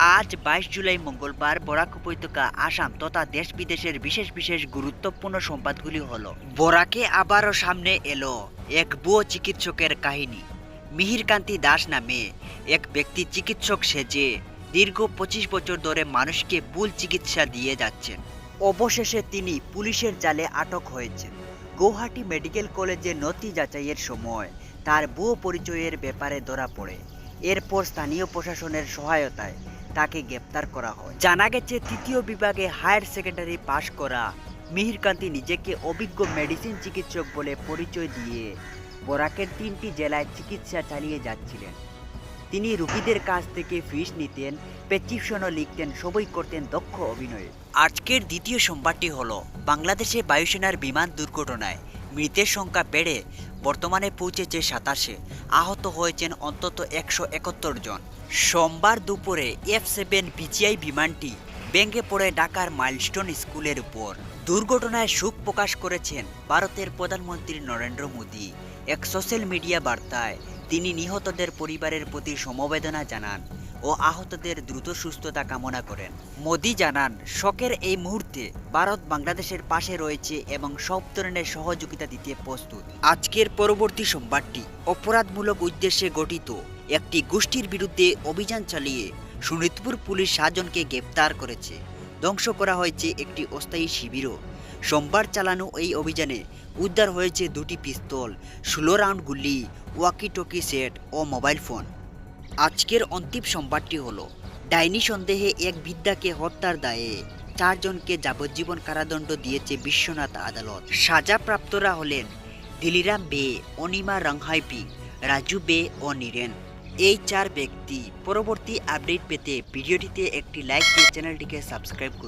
আজ বাইশ জুলাই মঙ্গলবার বরাক উপত্যকা, আসাম তথা দেশ বিদেশের বিশেষ বিশেষ গুরুত্বপূর্ণ সম্পাদগুলি হল, বরাকে আবারও সামনে এলো এক বুয়ো চিকিৎসকের কাহিনী। মিহিরকান্তি দাস নামে এক ব্যক্তি চিকিৎসক সেজে দীর্ঘ পঁচিশ বছর ধরে মানুষকে ভুল চিকিৎসা দিয়ে যাচ্ছেন। অবশেষে তিনি পুলিশের জালে আটক হয়েছেন। গৌহাটি মেডিকেল কলেজে নথি যাচাইয়ের সময় তার ভুয়ো পরিচয়ের ব্যাপারে ধরা পড়ে। এরপর স্থানীয় প্রশাসনের সহায়তায় তাকে গ্রেপ্তার করা হয়। জানা গেছে, তৃতীয় বিভাগে হায়ার সেকেন্ডারি পাশ করা মিহিরকান্তি নিজেকে অভিজ্ঞ মেডিসিন চিকিৎসক বলে পরিচয় দিয়ে বরাকের তিনটি জেলায় চিকিৎসা চালিয়ে যাচ্ছিলেন। তিনি রুগীদের কাছ থেকে ফিস নিতেন, প্রেসক্রিপশনও লিখতেন, সবই করতেন দক্ষ অভিনয়ে। আজকের দ্বিতীয় সোমবারটি হল বাংলাদেশে বায়ুসেনার বিমান দুর্ঘটনায় মৃতের সংখ্যা বেড়ে বর্তমানে পৌঁছেছে সাতাশে। আহত হয়েছেন অন্তত একশো একাত্তর জন। সোমবার দুপুরে এফ সেভেন পিজিআই বিমানটি ভেঙে পড়ে ঢাকার মাইলস্টোন স্কুলের উপর। দুর্ঘটনায় শোক প্রকাশ করেছেন ভারতের প্রধানমন্ত্রী নরেন্দ্র মোদী। এক সোশ্যাল মিডিয়া বার্তায় তিনি নিহতদের পরিবারের প্রতি সমবেদনা জানান। ও আহতদের দ্রুত সুস্থতা কামনা করেন। মোদি জানান, শকের এই মুহূর্তে ভারত বাংলাদেশের পাশে রয়েছে এবং সব ধরনের সহযোগিতা দিতে প্রস্তুত। আজকের পরবর্তী সোমবারটি অপরাধমূলক উদ্দেশ্যে গঠিত। একটি গোষ্ঠীর বিরুদ্ধে অভিযান চালিয়ে শোনিতপুর পুলিশ সাতজনকে গ্রেপ্তার করেছে। ধ্বংস করা হয়েছে একটি অস্থায়ী শিবিরও। সোমবার চালানো এই অভিযানে উদ্ধার হয়েছে দুটি পিস্তল, ষোলো রাউন্ড গুলি ওয়াকি টকি সেট ও মোবাইল ফোন। আজকের অন্তিম সোমবারটি হলো। ডাইনি সন্দেহে এক বিদ্যাকে হত্যার দায়ে চারজনকে যাবজ্জীবন কারাদণ্ড দিয়েছে বিশ্বনাথ আদালত। সাজাপ্রাপ্তরা হলেন দিলিরাম বে, অনিমা রংহাইপি, রাজু বে ও নীরেন। এই চার ব্যক্তি পরবর্তী আপডেট পেতে ভিডিওটিতে একটি লাইক দিয়ে চ্যানেলটিকে সাবস্ক্রাইব করুন।